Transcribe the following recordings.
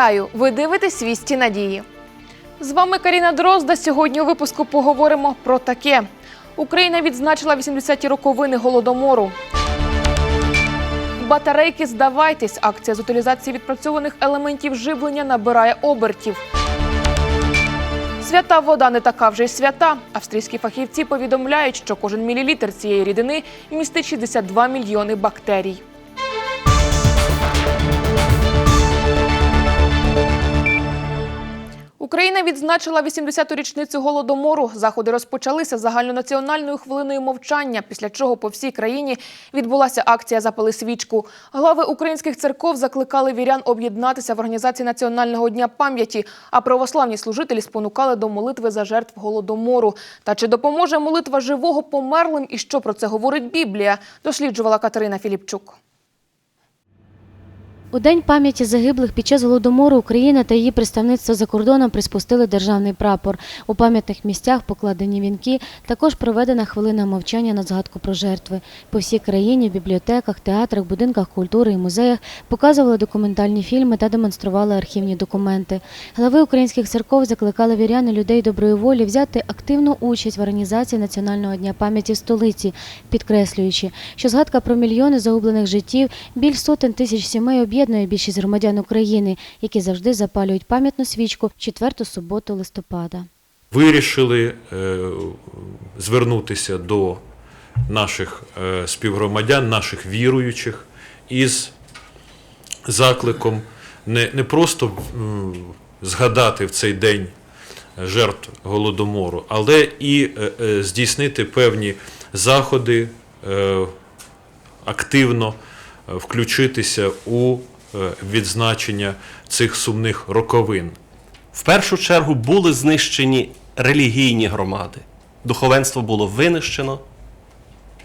Вітаю! Ви дивитесь вісті надії. З вами Каріна Дрозда. Сьогодні у випуску поговоримо про таке. Україна відзначила 80-ті роковини голодомору. Батарейки здавайтесь. Акція з утилізації відпрацьованих елементів живлення набирає обертів. Свята вода не така вже й свята. Австрійські фахівці повідомляють, що кожен мілілітр цієї рідини містить 62 мільйони бактерій. Україна відзначила 80-ту річницю голодомору. Заходи розпочалися загальнонаціональною хвилиною мовчання, після чого по всій країні відбулася акція «Запали свічку. Глави українських церков закликали вірян об'єднатися в організації Національного дня пам'яті, а православні служителі спонукали до молитви за жертв голодомору. Та чи допоможе молитва живого померлим і що про це говорить Біблія? Досліджувала Катерина Філіпчук. У день пам'яті загиблих під час голодомору Україна та її представництво за кордоном приспустили державний прапор. У пам'ятних місцях покладені вінки. Також проведена хвилина мовчання на згадку про жертви. По всій країні в бібліотеках, театрах, будинках культури і музеях показували документальні фільми та демонстрували архівні документи. Глави українських церков закликали вірян і людей доброї волі взяти активну участь в організації Національного дня пам'яті в столиці, підкреслюючи, що згадка про мільйони загублених життів, біль сотень тисяч сімей об'єднує більшість громадян України, які завжди запалюють пам'ятну свічку четверту суботу листопада. вирішили е, звернутися до наших е, співгромадян, наших віруючих із закликом не, не просто згадати в цей день жертв голодомору, але і е, здійснити певні заходи, активно включитися у е, відзначення цих сумних роковин. В першу чергу були знищені релігійні громади. Духовенство було винищено,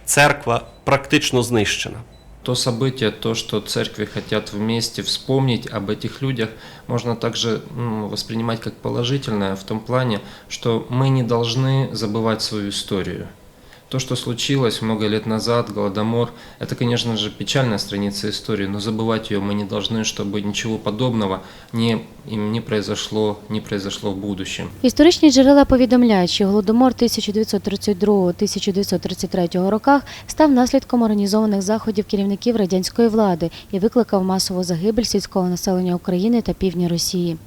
церква практично знищена. То событие, то, что церкви хотят вместе вспомнить об этих людях, можно также ну, воспринимать как положительное в том плане, что мы не должны забывать свою историю. То, что случилось много лет назад, Голодомор, это, конечно же, печальная страница истории, но забывать ее мы не должны, чтобы ничего подобного не, им не произошло, не произошло в будущем. Історичні джерела повідомляють, що голодомор 1932-1933 роках став наслідком організованих заходів керівників радянської влади і викликав масову загибель сільського населення України та півдня Росії.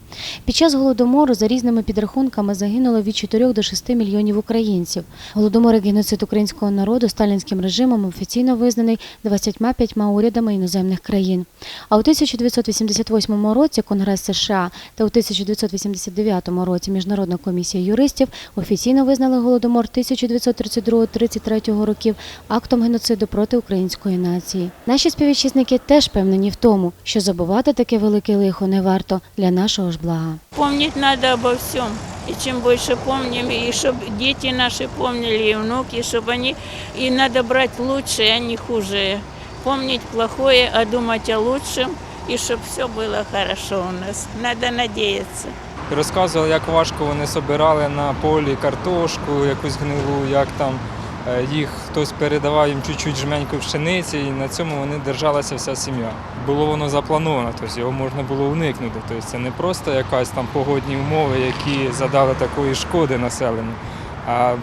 Під час голодомору за різними підрахунками загинуло від 4 до 6 мільйонів українців. Голодомор як геноцид українського народу сталінським режимом офіційно визнаний 25 урядами іноземних країн. А у 1988 році Конгрес США та у 1989 році Міжнародна комісія юристів офіційно визнали голодомор 1932-33 років актом геноциду проти української нації. Наші співвітчизники теж впевнені в тому, що забувати таке велике лихо не варто для нашого ж блага. Помнить надо обо всем. И чем больше помним, и чтобы дети наши помнили, и внуки, чтобы они... И надо брать лучшее, а не хуже. Помнить плохое, а думать о лучшем, и чтобы все было хорошо у нас. Надо надеяться. Розказували, як важко вони собирали на полі картошку, якусь гнилу, як там е, їх хтось передавав їм чуть-чуть жменьку пшениці, і на цьому вони держалася вся сім'я. Було воно заплановано, тобто його можна було уникнути. Тобто це не просто якась там погодні умови, які задали такої шкоди населенню. А е,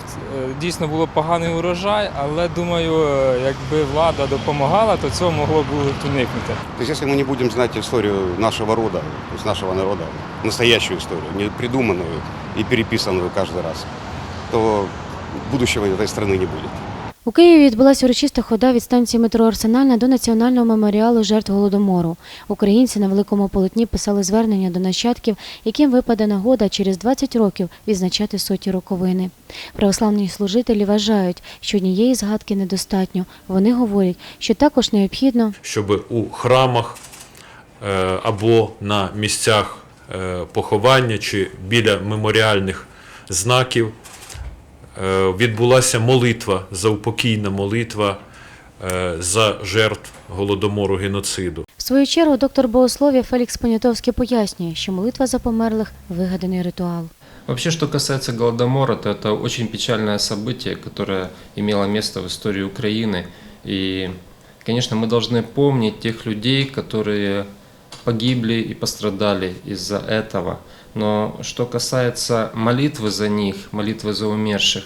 дійсно було поганий урожай, але думаю, е, якби влада допомагала, то цього могло б уникнути. То есть если мы не будем знать историю нашего рода, то есть нашего народа, настоящую историю, не придуманную и переписанную каждый раз, то будущего этой страны не будет. У Києві відбулася урочиста хода від станції метро Арсенальна до національного меморіалу жертв голодомору. Українці на великому полотні писали звернення до нащадків, яким випаде нагода через 20 років відзначати соті роковини. Православні служителі вважають, що однієї згадки недостатньо. Вони говорять, що також необхідно щоб у храмах е, або на місцях е, поховання чи біля меморіальних знаків відбулася молитва, заупокійна молитва е, за жертв голодомору геноциду. В свою чергу доктор богослов'я Фелікс Понятовський пояснює, що молитва за померлих вигаданий ритуал. Вообще, что касается Голодомора, то это очень печальное событие, которое имело место в истории Украины. И, конечно, мы должны помнить тех людей, которые погибли и пострадали из-за этого. Но что касается молитвы за них, молитвы за умерших,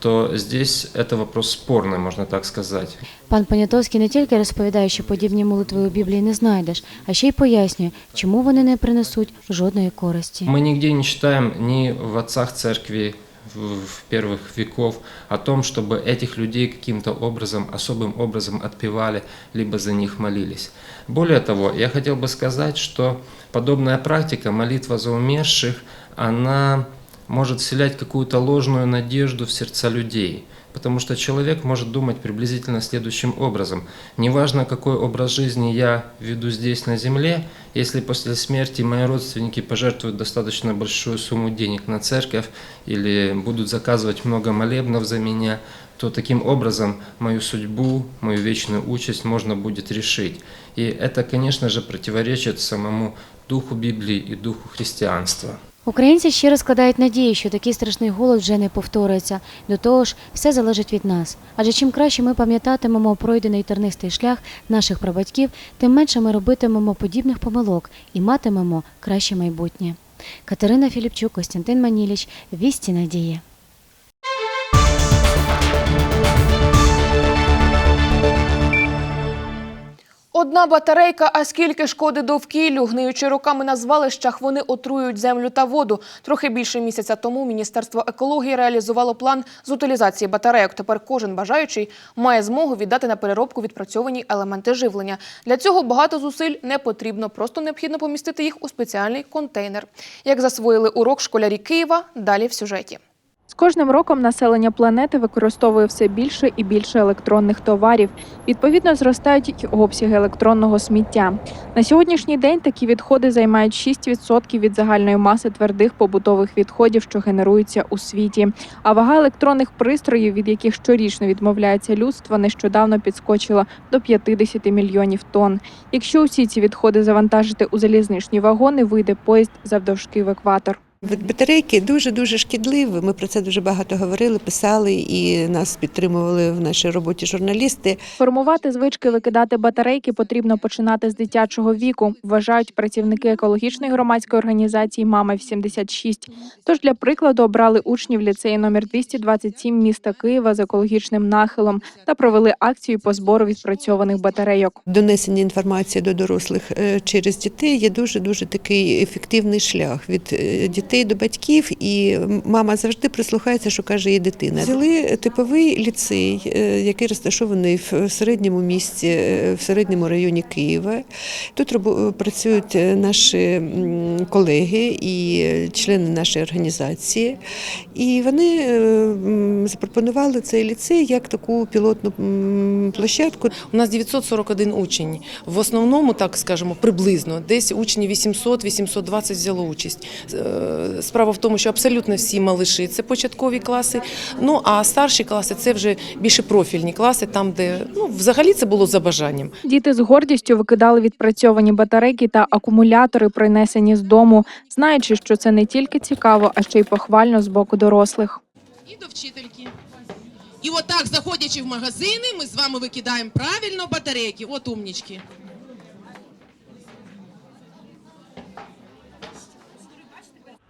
то здесь это вопрос спорный, можно так сказать. Пан Понятовський не тільки розповідає, що подібні молитви у Біблії не знайдеш, а ще й пояснює, чому вони не принесуть жодної користі. Мы нигде не читаем ни в отцах церкви в первых веков о том, чтобы этих людей каким-то образом, особым образом отпевали, либо за них молились. Более того, я хотел бы сказать, что подобная практика, молитва за умерших, она может вселять какую-то ложную надежду в сердца людей. Потому что человек может думать приблизительно следующим образом. Неважно, какой образ жизни я веду здесь на земле, если после смерти мои родственники пожертвуют достаточно большую сумму денег на церковь или будут заказывать много молебнов за меня, то таким образом мою судьбу, мою вечную участь можно будет решить. И это, конечно же, противоречит самому духу Библии и духу христианства. Українці щиро складають надії, що такий страшний голод вже не повториться. До того ж, все залежить від нас. Адже чим краще ми пам'ятатимемо пройдений тернистий шлях наших прабатьків, тим менше ми робитимемо подібних помилок і матимемо краще майбутнє. Катерина Філіпчук, Костянтин Маніліч, Вісті Надії. Одна батарейка, а скільки шкоди довкіллю. Гниючи роками на звалищах, вони отруюють землю та воду. Трохи більше місяця тому Міністерство екології реалізувало план з утилізації батарейок. Тепер кожен бажаючий має змогу віддати на переробку відпрацьовані елементи живлення. Для цього багато зусиль не потрібно, просто необхідно помістити їх у спеціальний контейнер. Як засвоїли урок школярі Києва, далі в сюжеті. З кожним роком населення планети використовує все більше і більше електронних товарів. Відповідно, зростають й обсяги електронного сміття. На сьогоднішній день такі відходи займають 6% від загальної маси твердих побутових відходів, що генеруються у світі. А вага електронних пристроїв, від яких щорічно відмовляється людство, нещодавно підскочила до 50 мільйонів тонн. Якщо усі ці відходи завантажити у залізничні вагони, вийде поїзд завдовжки в екватор. Батарейки дуже дуже шкідливі. Ми про це дуже багато говорили, писали і нас підтримували в нашій роботі журналісти. Формувати звички викидати батарейки потрібно починати з дитячого віку, вважають працівники екологічної громадської організації Мама 86 Тож для прикладу обрали учнів ліцею номер 227 міста Києва з екологічним нахилом та провели акцію по збору відпрацьованих батарейок. Донесення інформації до дорослих е, через дітей є дуже дуже такий ефективний шлях від е, дітей до батьків, і мама завжди прислухається, що каже її дитина. Взяли типовий ліцей, е, який розташований в середньому місті, е, в середньому районі Києва. Тут робо- працюють е, наші колеги і члени нашої організації. І вони е, запропонували цей ліцей як таку пілотну площадку. У нас 941 учень. В основному, так скажемо, приблизно десь учні 800-820 взяло участь. Справа в тому, що абсолютно всі малиші це початкові класи. Ну а старші класи це вже більше профільні класи, там де ну взагалі це було за бажанням. Діти з гордістю викидали відпрацьовані батарейки та акумулятори, принесені з дому, знаючи, що це не тільки цікаво, а ще й похвально з боку дорослих. і до вчительки. І отак, заходячи в магазини, ми з вами викидаємо правильно батарейки. От умнічки.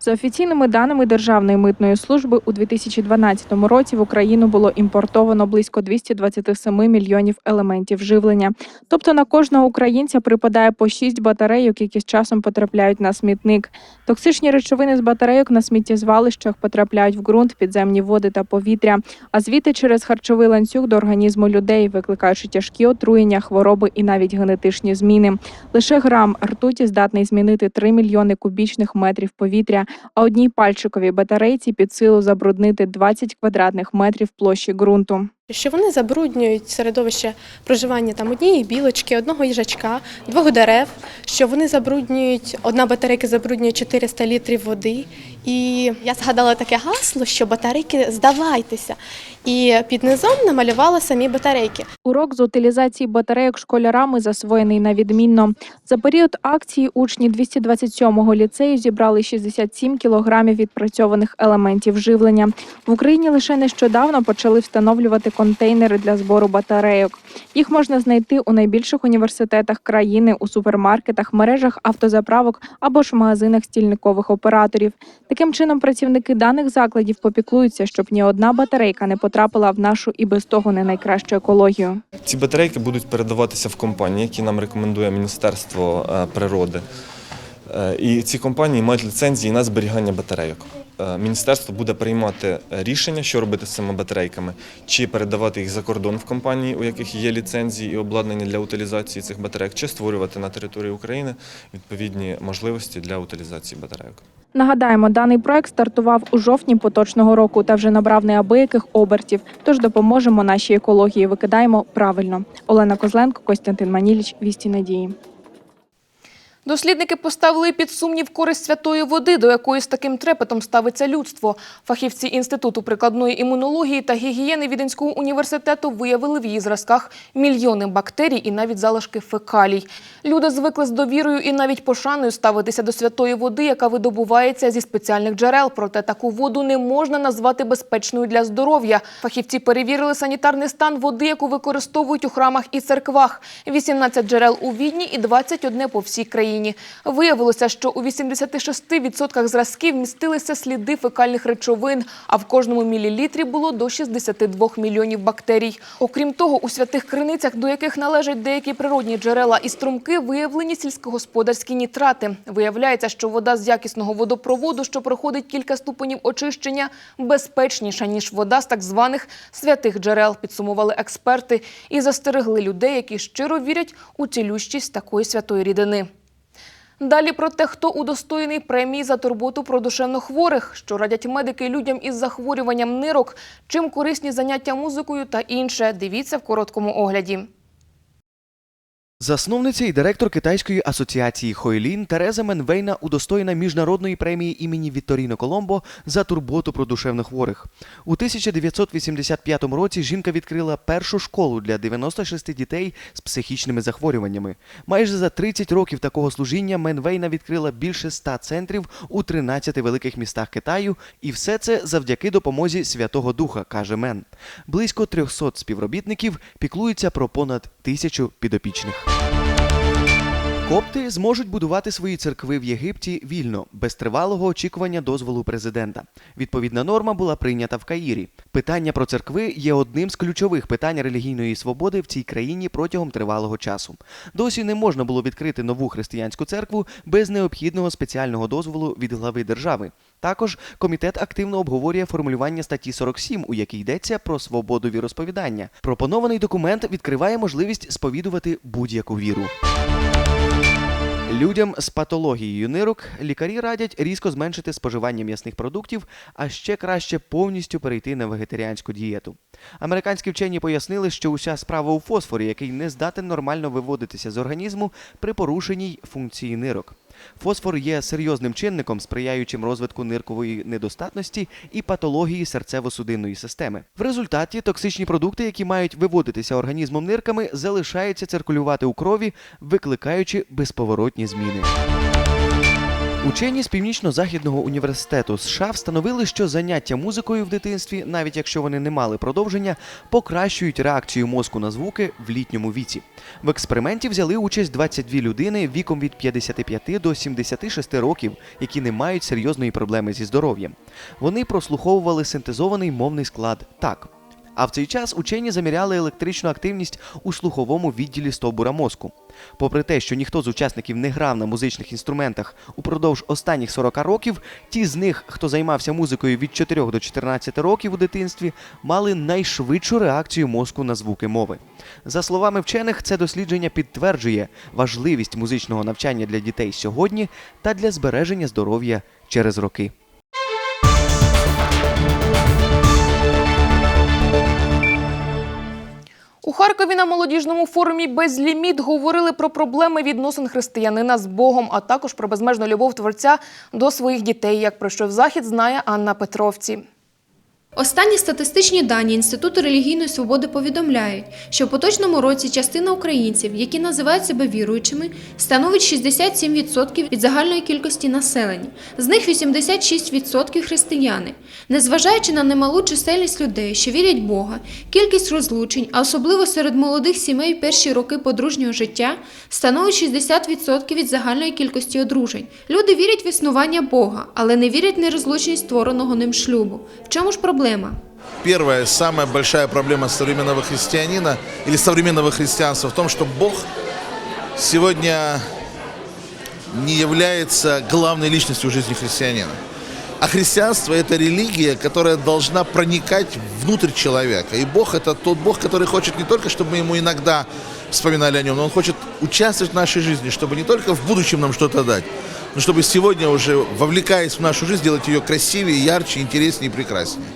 За офіційними даними Державної митної служби, у 2012 році в Україну було імпортовано близько 227 мільйонів елементів живлення. Тобто на кожного українця припадає по 6 батарейок, які з часом потрапляють на смітник. Токсичні речовини з батарейок на сміттєзвалищах потрапляють в ґрунт, підземні води та повітря, а звідти через харчовий ланцюг до організму людей, викликаючи тяжкі отруєння, хвороби і навіть генетичні зміни. Лише грам ртуті здатний змінити 3 мільйони кубічних метрів повітря, а одній пальчиковій батарейці під силу забруднити 20 квадратних метрів площі ґрунту. Що вони забруднюють середовище проживання там однієї білочки, одного їжачка, двох дерев, що вони забруднюють, одна батарейка забруднює 400 літрів води, І я згадала таке гасло, що батарейки здавайтеся. І під низом намалювала самі батарейки. Урок з утилізації батарейок школярами засвоєний на відмінно. За період акції учні 227-го ліцею зібрали 67 кілограмів відпрацьованих елементів живлення. В Україні лише нещодавно почали встановлювати контейнери для збору батарейок. Їх можна знайти у найбільших університетах країни, у супермаркетах, мережах автозаправок або ж в магазинах стільникових операторів. Таким чином, працівники даних закладів попіклуються, щоб ні одна батарейка не потрапила в нашу і без того не найкращу екологію. Ці батарейки будуть передаватися в компанії, які нам рекомендує Міністерство е, природи. Е, І ці компанії мають ліцензії на зберігання батарейок. Е, Міністерство буде приймати рішення, що робити з цими батарейками, чи передавати їх за кордон в компанії, у яких є ліцензії і обладнання для утилізації цих батарейок, чи створювати на території України відповідні можливості для утилізації батарейок. Нагадаємо, даний проект стартував у жовтні поточного року та вже набрав неабияких обертів. Тож допоможемо нашій екології. Викидаємо правильно. Олена Козленко, Костянтин Маніліч, Вісті Надії. Дослідники поставили під сумнів користь святої води, до якої з таким трепетом ставиться людство. Фахівці Інституту прикладної імунології та гігієни Віденського університету виявили в її зразках мільйони бактерій і навіть залишки фекалій. Люди звикли з довірою і навіть пошаною ставитися до святої води, яка видобувається зі спеціальних джерел. Проте таку воду не можна назвати безпечною для здоров'я. Фахівці перевірили санітарний стан води, яку використовують у храмах і церквах. 18 джерел у Відні і 21 по всій країні. Виявилося, що у 86% зразків містилися сліди фекальних речовин, а в кожному мілілітрі було до 62 мільйонів бактерій. Окрім того, у святих криницях, до яких належать деякі природні джерела і струмки, виявлені сільськогосподарські нітрати. Виявляється, що вода з якісного водопроводу, що проходить кілька ступенів очищення, безпечніша, ніж вода з так званих святих джерел, підсумували експерти і застерегли людей, які щиро вірять у цілющість такої святої рідини. Далі про те, хто удостоєний премії за турботу про душевнохворих, що радять медики людям із захворюванням нирок, чим корисні заняття музикою та інше. Дивіться в короткому огляді. Засновниця і директор Китайської асоціації Хойлін Тереза Менвейна удостоєна міжнародної премії імені Вітторіно Коломбо за турботу про душевнохворих. У 1985 році жінка відкрила першу школу для 96 дітей з психічними захворюваннями. Майже за 30 років такого служіння Менвейна відкрила більше 100 центрів у 13 великих містах Китаю, і все це завдяки допомозі Святого Духа, каже Мен. Близько 300 співробітників піклуються про понад тисячу підопічних. Копти зможуть будувати свої церкви в Єгипті вільно, без тривалого очікування дозволу президента. Відповідна норма була прийнята в Каїрі. Питання про церкви є одним з ключових питань релігійної свободи в цій країні протягом тривалого часу. Досі не можна було відкрити нову християнську церкву без необхідного спеціального дозволу від глави держави. Також комітет активно обговорює формулювання статті 47, у якій йдеться про свободу віросповідання. Пропонований документ відкриває можливість сповідувати будь-яку віру. Людям з патологією нирок лікарі радять різко зменшити споживання м'ясних продуктів, а ще краще повністю перейти на вегетаріанську дієту. Американські вчені пояснили, що уся справа у фосфорі, який не здатен нормально виводитися з організму при порушеній функції нирок. Фосфор є серйозним чинником, сприяючим розвитку ниркової недостатності і патології серцево-судинної системи. В результаті токсичні продукти, які мають виводитися організмом нирками, залишаються циркулювати у крові, викликаючи безповоротні зміни. Учені з північно-західного університету США встановили, що заняття музикою в дитинстві, навіть якщо вони не мали продовження, покращують реакцію мозку на звуки в літньому віці. В експерименті взяли участь 22 людини віком від 55 до 76 років, які не мають серйозної проблеми зі здоров'ям. Вони прослуховували синтезований мовний склад так. А в цей час учені заміряли електричну активність у слуховому відділі стовбура мозку. Попри те, що ніхто з учасників не грав на музичних інструментах упродовж останніх 40 років, ті з них, хто займався музикою від 4 до 14 років у дитинстві, мали найшвидшу реакцію мозку на звуки мови. За словами вчених, це дослідження підтверджує важливість музичного навчання для дітей сьогодні та для збереження здоров'я через роки. У Харкові на молодіжному форумі «Безліміт» говорили про проблеми відносин християнина з Богом, а також про безмежну любов творця до своїх дітей. Як пройшов захід, знає Анна Петровці. Останні статистичні дані Інституту релігійної свободи повідомляють, що в поточному році частина українців, які називають себе віруючими, становить 67% від загальної кількості населення. З них 86% християни. Незважаючи на немалу чисельність людей, що вірять Бога, кількість розлучень, а особливо серед молодих сімей перші роки подружнього життя, становить 60% від загальної кількості одружень. Люди вірять в існування Бога, але не вірять в нерозлучність створеного ним шлюбу. В чому ж проблема? Первая, самая большая проблема современного христианина или современного христианства в том, что Бог сегодня не является главной личностью в жизни христианина. А христианство – это религия, которая должна проникать внутрь человека. И Бог – это тот Бог, который хочет не только, чтобы мы ему иногда вспоминали о нем, но Он хочет участвовать в нашей жизни, чтобы не только в будущем нам что-то дать, но чтобы сегодня уже, вовлекаясь в нашу жизнь, делать ее красивее, ярче, интереснее и прекраснее.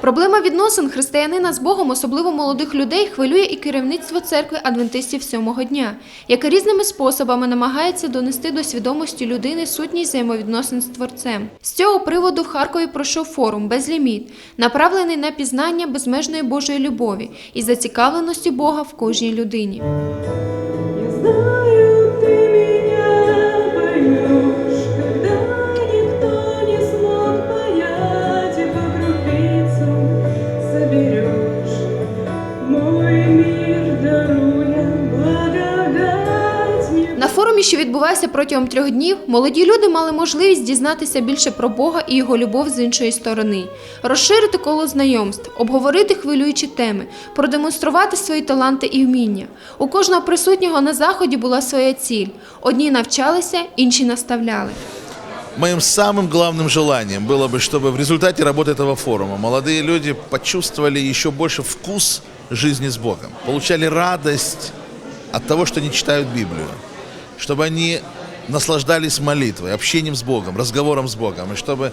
Проблема відносин християнина з Богом, особливо молодих людей, хвилює і керівництво церкви адвентистів сьомого дня, яке різними способами намагається донести до свідомості людини сутність взаємовідносин з творцем. З цього приводу в Харкові пройшов форум Безліміт, направлений на пізнання безмежної Божої любові і зацікавленості Бога в кожній людині. форумі, що відбувався протягом трьох днів, молоді люди мали можливість дізнатися більше про Бога і його любов з іншої сторони, розширити коло знайомств, обговорити хвилюючі теми, продемонструвати свої таланти і вміння. У кожного присутнього на заході була своя ціль: одні навчалися, інші наставляли. Моим самым главным желанием было бы, чтобы в результате работы этого форума молодые люди почувствовали еще больше вкус жизни с Богом, получали радость от того, что они читают Библию, чтобы они наслаждались молитвой, общением с Богом, разговором с Богом, и чтобы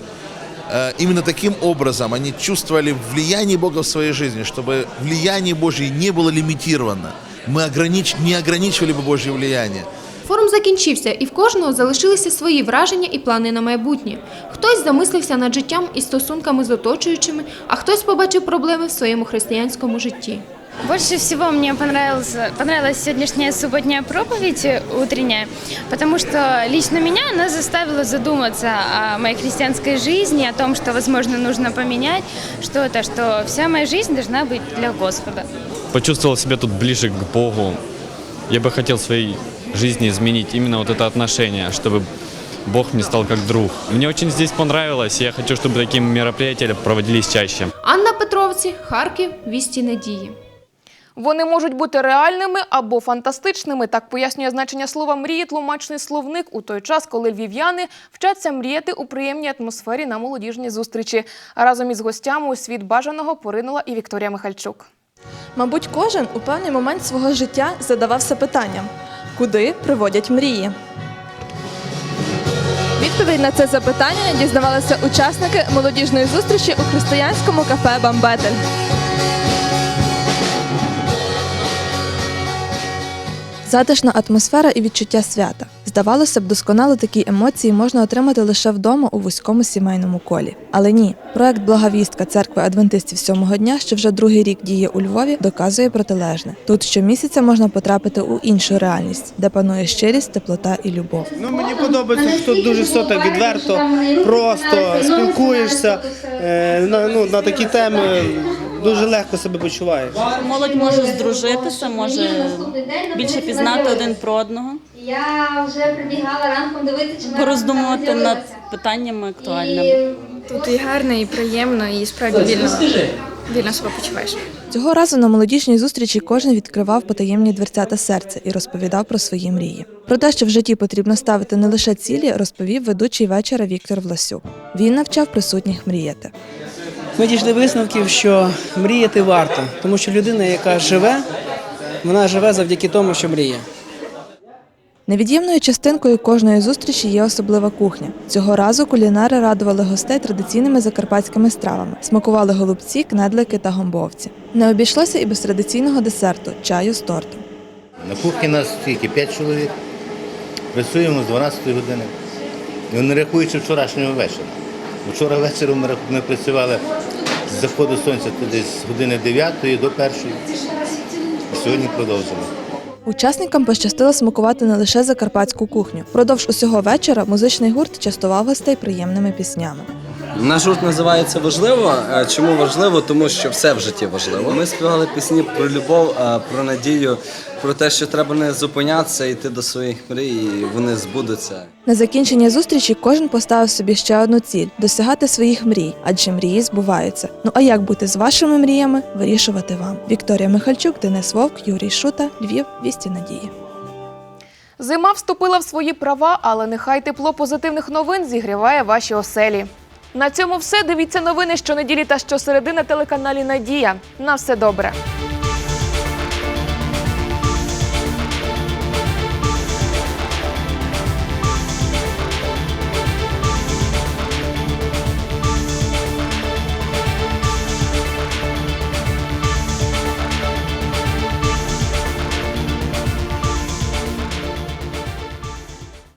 э, именно таким образом они чувствовали влияние Бога в своей жизни, чтобы влияние Божье не было лимитировано, мы огранич... не ограничивали бы Божье влияние. Форум закінчився, і в кожного залишилися свої враження і плани на майбутнє. Хтось замислився над життям і стосунками з оточуючими, а хтось побачив проблеми в своєму християнському житті. Больше всего мне понравилась, понравилась сегодняшняя субботняя проповедь э, утренняя, потому что лично меня она заставила задуматься о моей христианской жизни, о том, что, возможно, нужно поменять что-то, что вся моя жизнь должна быть для Господа. почувствовал себя тут ближе к Богу. Я бы хотел в своей жизни изменить именно вот это отношение, чтобы Бог мне стал как друг. Мне очень здесь понравилось, и я хочу, чтобы такие мероприятия проводились чаще. Анна Петровці, Харків, Вісті Надії. Вони можуть бути реальними або фантастичними. Так пояснює значення слова мрії тлумачний словник у той час, коли львів'яни вчаться мріяти у приємній атмосфері на молодіжній зустрічі. Разом із гостями у світ бажаного поринула і Вікторія Михальчук. Мабуть, кожен у певний момент свого життя задавався питанням, куди приводять мрії. Відповідь на це запитання дізнавалися учасники молодіжної зустрічі у християнському кафе Бамбетель. Затишна атмосфера і відчуття свята. Здавалося б, досконало такі емоції можна отримати лише вдома у вузькому сімейному колі. Але ні, проект Благовістка церкви адвентистів сьомого дня, що вже другий рік діє у Львові, доказує протилежне. Тут щомісяця можна потрапити у іншу реальність, де панує щирість, теплота і любов. Ну мені подобається, що тут дуже все так відверто, просто спілкуєшся е, на, ну, на такі теми. Дуже легко себе почуваєш. Молодь може здружитися, може більше пізнати один про одного, Я вже прибігала ранком дивитися, чи пороздумувати над питаннями актуальними. Тут і гарно, і приємно, і справді вільно, вільно себе почуваєш. Цього разу на молодіжній зустрічі кожен відкривав потаємні дверцята серця і розповідав про свої мрії. Про те, що в житті потрібно ставити не лише цілі, розповів ведучий вечора Віктор Власюк. Він навчав присутніх мріяти. Ми дійшли висновків, що мріяти варто, тому що людина, яка живе, вона живе завдяки тому, що мріє. Невід'ємною частинкою кожної зустрічі є особлива кухня. Цього разу кулінари радували гостей традиційними закарпатськими стравами, смакували голубці, кнедлики та гомбовці. Не обійшлося і без традиційного десерту чаю з тортом. На кухні нас тільки 5 чоловік. Працюємо з 12 години. Не рахуючи вчорашнього вечора. Вчора вечором ми працювали з заходу сонця десь з години 9 до 1. І сьогодні продовжимо. Учасникам пощастило смакувати не лише закарпатську кухню. Продовж усього вечора музичний гурт частував гостей приємними піснями. Наш гурт називається важливо. Чому важливо? Тому що все в житті важливо. Ми співали пісні про любов, про надію, про те, що треба не зупинятися, йти до своїх мрій, і вони збудуться. На закінчення зустрічі кожен поставив собі ще одну ціль досягати своїх мрій, адже мрії збуваються. Ну а як бути з вашими мріями, вирішувати вам. Вікторія Михальчук, Денис Вовк, Юрій Шута, Львів, Вісті Надії. Зима вступила в свої права, але нехай тепло позитивних новин зігріває ваші оселі. На цьому все. Дивіться новини щонеділі та щосереди на телеканалі Надія. На все добре.